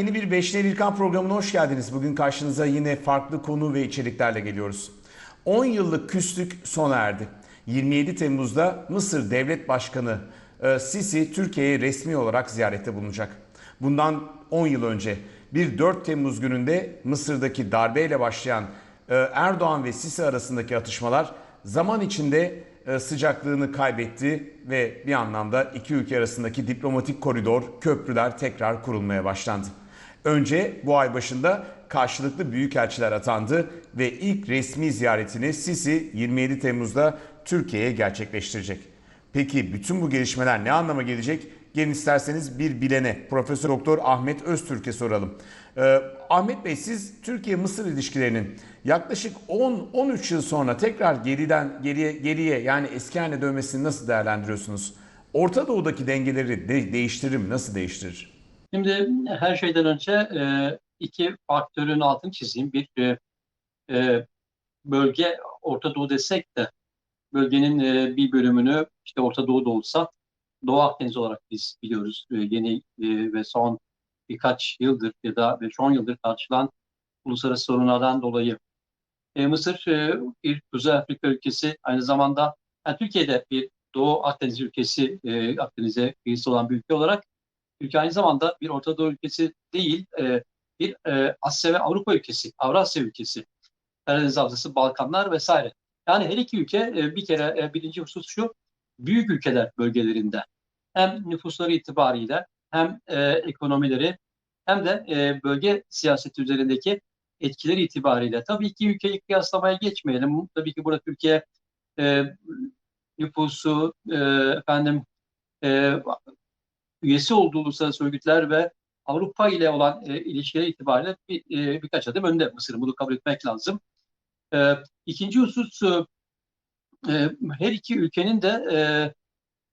Yeni bir Beşler İlkan programına hoş geldiniz. Bugün karşınıza yine farklı konu ve içeriklerle geliyoruz. 10 yıllık küslük sona erdi. 27 Temmuz'da Mısır Devlet Başkanı e, Sisi Türkiye'ye resmi olarak ziyarette bulunacak. Bundan 10 yıl önce bir 4 Temmuz gününde Mısır'daki darbeyle başlayan e, Erdoğan ve Sisi arasındaki atışmalar zaman içinde e, sıcaklığını kaybetti ve bir anlamda iki ülke arasındaki diplomatik koridor, köprüler tekrar kurulmaya başlandı. Önce bu ay başında karşılıklı büyükelçiler atandı ve ilk resmi ziyaretini Sisi 27 Temmuz'da Türkiye'ye gerçekleştirecek. Peki bütün bu gelişmeler ne anlama gelecek? Gelin isterseniz bir bilene Profesör Doktor Ahmet Öztürk'e soralım. Ee, Ahmet Bey siz Türkiye-Mısır ilişkilerinin yaklaşık 10-13 yıl sonra tekrar geriden geriye geriye yani eski haline dönmesini nasıl değerlendiriyorsunuz? Orta Doğu'daki dengeleri de değiştirir mi? Nasıl değiştirir? Şimdi her şeyden önce e, iki faktörün altını çizeyim. Bir e, e, bölge Orta Doğu desek de bölgenin e, bir bölümünü işte Orta Doğu'da olsa Doğu Akdeniz olarak biz biliyoruz. E, yeni e, ve son birkaç yıldır ya da 5-10 yıldır tartışılan uluslararası sorunlardan dolayı. E, Mısır e, bir Kuzey Afrika ülkesi aynı zamanda yani Türkiye'de bir Doğu Akdeniz ülkesi, e, Akdeniz'e kıyısı olan bir ülke olarak ülke aynı zamanda bir Orta Doğu ülkesi değil, e, bir e, Asya ve Avrupa ülkesi, Avrasya ülkesi, Karadeniz Havzası, Balkanlar vesaire. Yani her iki ülke e, bir kere e, birinci husus şu, büyük ülkeler bölgelerinde hem nüfusları itibariyle hem e, ekonomileri hem de e, bölge siyaseti üzerindeki etkileri itibariyle. Tabii iki ülkeyi kıyaslamaya geçmeyelim. Tabii ki burada Türkiye e, nüfusu, e, efendim e, üyesi olduğu uluslararası örgütler ve Avrupa ile olan e, ilişkileri itibariyle bir, e, birkaç adım önde Mısır'ın. Bunu kabul etmek lazım. E, ikinci husus e, her iki ülkenin de e,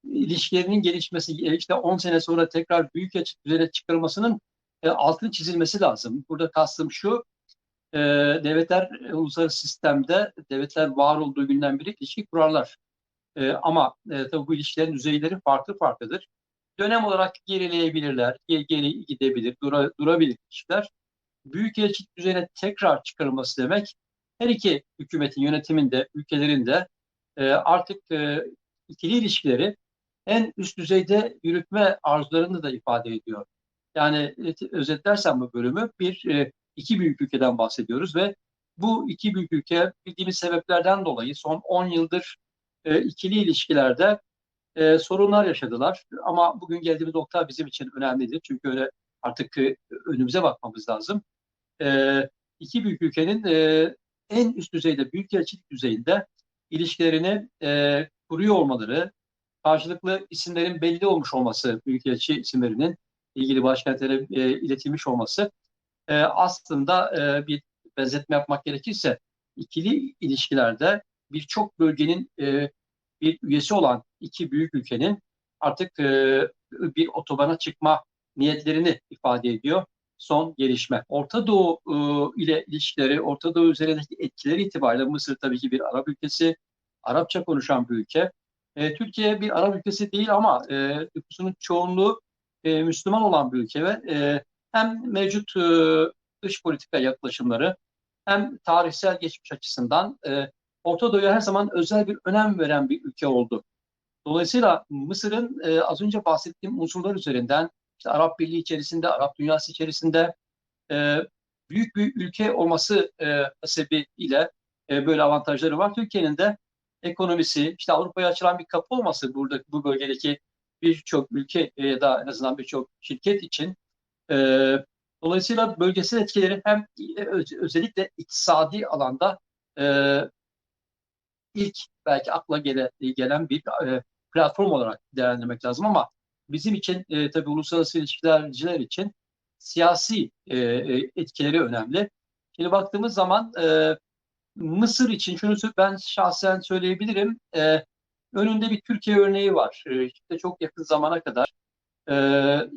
ilişkilerinin gelişmesi, e, işte 10 sene sonra tekrar büyük düzene çıkarılmasının e, altını çizilmesi lazım. Burada kastım şu, e, devletler e, uluslararası sistemde devletler var olduğu günden beri ilişki kurarlar. E, ama e, tabii bu ilişkilerin düzeyleri farklı farklıdır. Dönem olarak gerileyebilirler, geri, gidebilir, dura, durabilir ilişkiler. Büyükelçilik düzeyine tekrar çıkarılması demek her iki hükümetin yönetiminde, ülkelerinde e, artık e, ikili ilişkileri en üst düzeyde yürütme arzularını da ifade ediyor. Yani özetlersem bu bölümü bir e, iki büyük ülkeden bahsediyoruz ve bu iki büyük ülke bildiğimiz sebeplerden dolayı son 10 yıldır e, ikili ilişkilerde e, sorunlar yaşadılar. Ama bugün geldiğimiz nokta bizim için önemlidir. Çünkü öyle artık e, önümüze bakmamız lazım. E, iki büyük ülkenin e, en üst düzeyde, büyükelçilik düzeyinde ilişkilerini e, kuruyor olmaları, karşılıklı isimlerin belli olmuş olması, büyükelçi isimlerinin ilgili başkentlere e, iletilmiş olması e, aslında e, bir benzetme yapmak gerekirse ikili ilişkilerde birçok bölgenin e, bir üyesi olan iki büyük ülkenin artık e, bir otobana çıkma niyetlerini ifade ediyor son gelişme. Orta Doğu e, ile ilişkileri, Orta Doğu üzerindeki etkileri itibariyle Mısır tabii ki bir Arap ülkesi, Arapça konuşan bir ülke. E, Türkiye bir Arap ülkesi değil ama e, nüfusunun çoğunluğu e, Müslüman olan bir ülke ve e, hem mevcut e, dış politika yaklaşımları hem tarihsel geçmiş açısından e, Orta Doğu'ya her zaman özel bir önem veren bir ülke oldu. Dolayısıyla Mısır'ın e, az önce bahsettiğim unsurlar üzerinden işte Arap Birliği içerisinde, Arap dünyası içerisinde e, büyük bir ülke olması e, sebebiyle e, böyle avantajları var. Türkiye'nin de ekonomisi, işte Avrupa'ya açılan bir kapı olması burada bu bölgedeki birçok ülke e, ya da en azından birçok şirket için e, dolayısıyla bölgesel etkileri hem e, özellikle iktisadi alanda e, ilk belki akla gele, gelen bir e, platform olarak değerlendirmek lazım ama bizim için e, tabii uluslararası ilişkilerciler için siyasi e, e, etkileri önemli. Şimdi baktığımız zaman e, Mısır için şunu ben şahsen söyleyebilirim. E, önünde bir Türkiye örneği var. E, işte çok yakın zamana kadar e,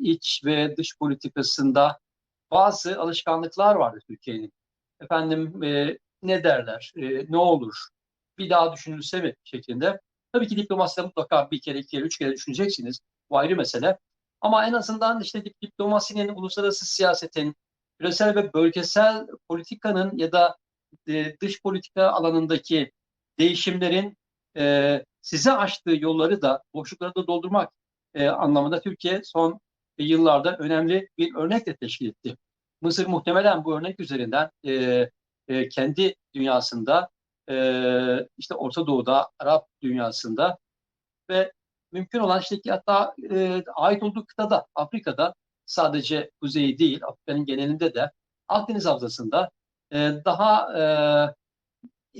iç ve dış politikasında bazı alışkanlıklar vardı Türkiye'nin. Efendim e, ne derler, e, ne olur, bir daha düşünülse mi şeklinde. Tabii ki diplomaside mutlaka bir kere, iki kere, üç kere düşüneceksiniz. Bu ayrı mesele. Ama en azından işte dip- diplomasinin, uluslararası siyasetin, küresel ve bölgesel politikanın ya da e, dış politika alanındaki değişimlerin e, size açtığı yolları da boşlukları da doldurmak e, anlamında Türkiye son yıllarda önemli bir örnek de teşkil etti. Mısır muhtemelen bu örnek üzerinden kendi dünyasında e, işte Orta Doğu'da, Arap dünyasında ve mümkün olan işte ki hatta e, ait olduğu kıtada, Afrika'da sadece kuzeyi değil, Afrika'nın genelinde de Akdeniz Havzası'nda e, daha e,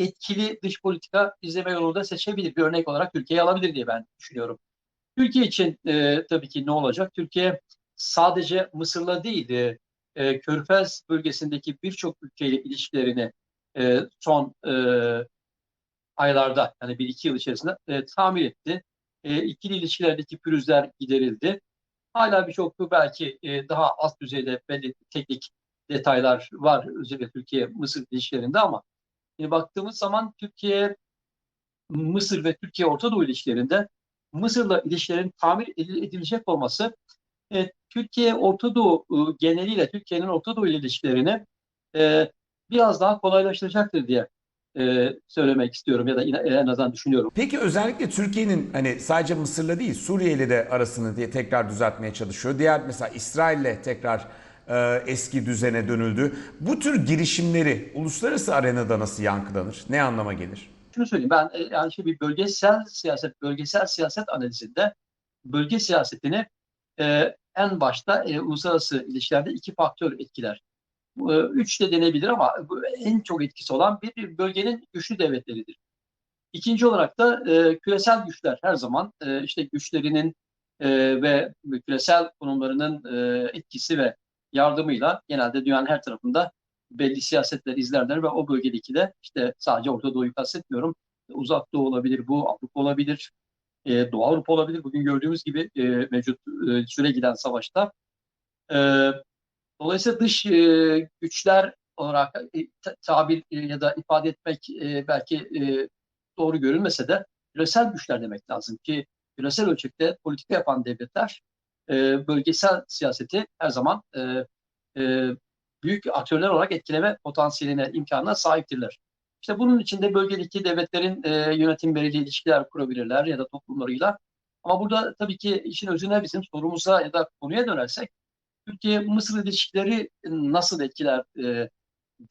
etkili dış politika izleme yolunda seçebilir. Bir örnek olarak Türkiye'yi alabilir diye ben düşünüyorum. Türkiye için e, tabii ki ne olacak? Türkiye sadece Mısır'la değil, e, e, Körfez bölgesindeki birçok ülkeyle ilişkilerini e, son e, aylarda, yani bir iki yıl içerisinde e, tamir etti. E, ikili ilişkilerdeki pürüzler giderildi. Hala birçok belki e, daha alt düzeyde belli teknik detaylar var özellikle Türkiye-Mısır ilişkilerinde ama e, baktığımız zaman Türkiye, Mısır ve Türkiye Orta Doğu ilişkilerinde Mısır'la ilişkilerin tamir edilecek olması e, Türkiye Orta Doğu e, geneliyle Türkiye'nin Orta Doğu ile ilişkilerini e, biraz daha kolaylaştıracaktır diye e, söylemek istiyorum ya da en azından düşünüyorum. Peki özellikle Türkiye'nin hani sadece Mısır'la değil Suriye ile de arasını diye tekrar düzeltmeye çalışıyor. Diğer mesela İsrail'le tekrar e, eski düzene dönüldü. Bu tür girişimleri uluslararası arenada nasıl yankılanır? Ne anlama gelir? Şunu söyleyeyim ben e, yani işte bir bölgesel siyaset, bölgesel siyaset analizinde bölge siyasetini e, en başta e, uluslararası ilişkilerde iki faktör etkiler. E, üç de denebilir ama en çok etkisi olan bir bölgenin güçlü devletleridir. İkinci olarak da e, küresel güçler her zaman e, işte güçlerinin e, ve küresel konumlarının e, etkisi ve yardımıyla genelde dünyanın her tarafında belli siyasetler izlerler ve o bölgedeki de işte sadece Orta Doğu'yu kastetmiyorum. Uzak Doğu olabilir, bu Avrupa olabilir, e, Doğu Avrupa olabilir. Bugün gördüğümüz gibi e, mevcut e, süre giden savaşta. E, dolayısıyla dış e, güçler olarak e, tabir e, ya da ifade etmek e, belki e, doğru görülmese de küresel güçler demek lazım ki küresel ölçekte politika yapan devletler e, bölgesel siyaseti her zaman e, e, büyük aktörler olarak etkileme potansiyeline, imkanına sahiptirler. İşte bunun içinde bölgedeki devletlerin e, yönetimleriyle ilişkiler kurabilirler ya da toplumlarıyla. Ama burada tabii ki işin özüne bizim sorumuza ya da konuya dönersek Türkiye-Mısır ilişkileri nasıl etkiler e,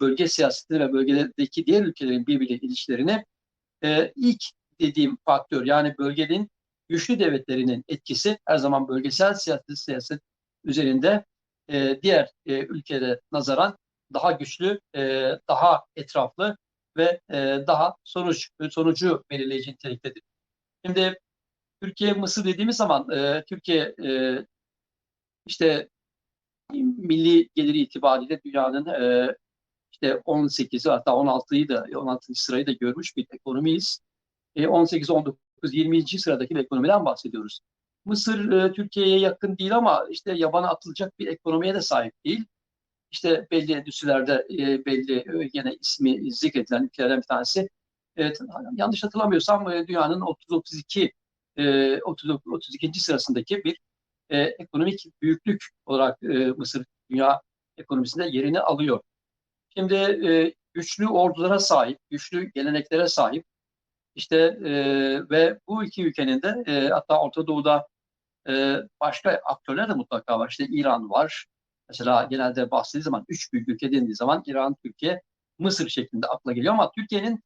bölge siyasetini ve bölgedeki diğer ülkelerin birbiriyle ilişkilerini e, ilk dediğim faktör yani bölgenin güçlü devletlerinin etkisi her zaman bölgesel siyaset, siyaset üzerinde e, diğer e, ülkelere nazaran daha güçlü, e, daha etraflı ve e, daha sonuç sonucu belirleyici niteliktedir. Şimdi Türkiye Mısır dediğimiz zaman e, Türkiye e, işte milli geliri itibariyle dünyanın e, işte 18'i hatta 16'yı da 16. sırayı da görmüş bir ekonomiyiz. E, 18, 19, 20. sıradaki bir ekonomiden bahsediyoruz. Mısır e, Türkiye'ye yakın değil ama işte yabana atılacak bir ekonomiye de sahip değil. İşte belli endüstrilerde e, belli e, gene ismi zikredilen ülkelerden bir tanesi. Evet, yanlış hatırlamıyorsam e, dünyanın 30-32 e, 30, 32. sırasındaki bir e, ekonomik büyüklük olarak e, Mısır dünya ekonomisinde yerini alıyor. Şimdi e, güçlü ordulara sahip, güçlü geleneklere sahip, işte e, ve bu iki ülkenin de e, hatta Orta Doğu'da e, başka aktörler de mutlaka var. İşte İran var. Mesela genelde bahsedildiği zaman üç büyük ülke denildiği zaman İran, Türkiye, Mısır şeklinde akla geliyor ama Türkiye'nin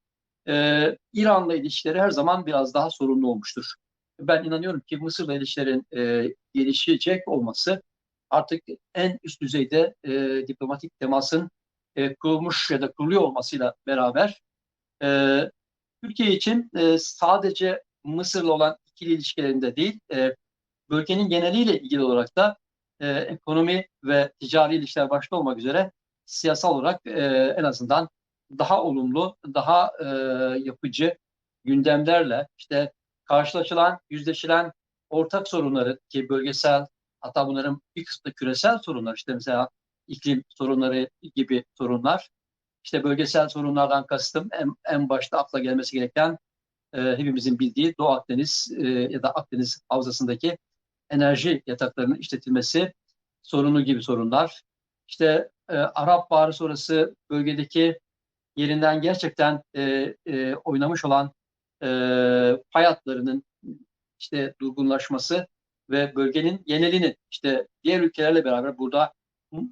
e, İran'la ilişkileri her zaman biraz daha sorunlu olmuştur. Ben inanıyorum ki Mısır'la ilişkilerin e, gelişecek olması artık en üst düzeyde e, diplomatik temasın e, kurulmuş ya da kuruluyor olmasıyla beraber e, Türkiye için e, sadece Mısır'la olan ikili ilişkilerinde değil, e, bölgenin geneliyle ilgili olarak da e, ekonomi ve ticari ilişkiler başta olmak üzere siyasal olarak e, en azından daha olumlu, daha e, yapıcı gündemlerle işte karşılaşılan, yüzleşilen ortak sorunları ki bölgesel hatta bunların bir kısmı küresel sorunlar işte mesela iklim sorunları gibi sorunlar. İşte bölgesel sorunlardan kastım en, en başta akla gelmesi gereken e, hepimizin bildiği Doğu Akdeniz e, ya da Akdeniz havzasındaki enerji yataklarının işletilmesi sorunu gibi sorunlar. İşte e, Arap Baharı sonrası bölgedeki yerinden gerçekten e, e, oynamış olan e, pay işte durgunlaşması ve bölgenin genelinin işte diğer ülkelerle beraber burada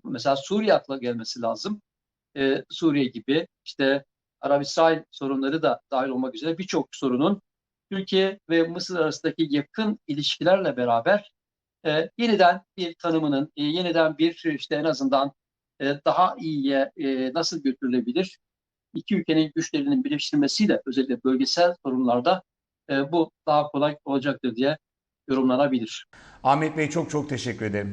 mesela Suriye akla gelmesi lazım. E, Suriye gibi işte Arap-İsrail sorunları da dahil olmak üzere birçok sorunun Türkiye ve Mısır arasındaki yakın ilişkilerle beraber e, yeniden bir tanımının, e, yeniden bir işte en azından e, daha iyiye e, nasıl götürülebilir? İki ülkenin güçlerinin birleştirilmesiyle özellikle bölgesel sorunlarda e, bu daha kolay olacaktır diye yorumlanabilir. Ahmet Bey çok çok teşekkür ederim.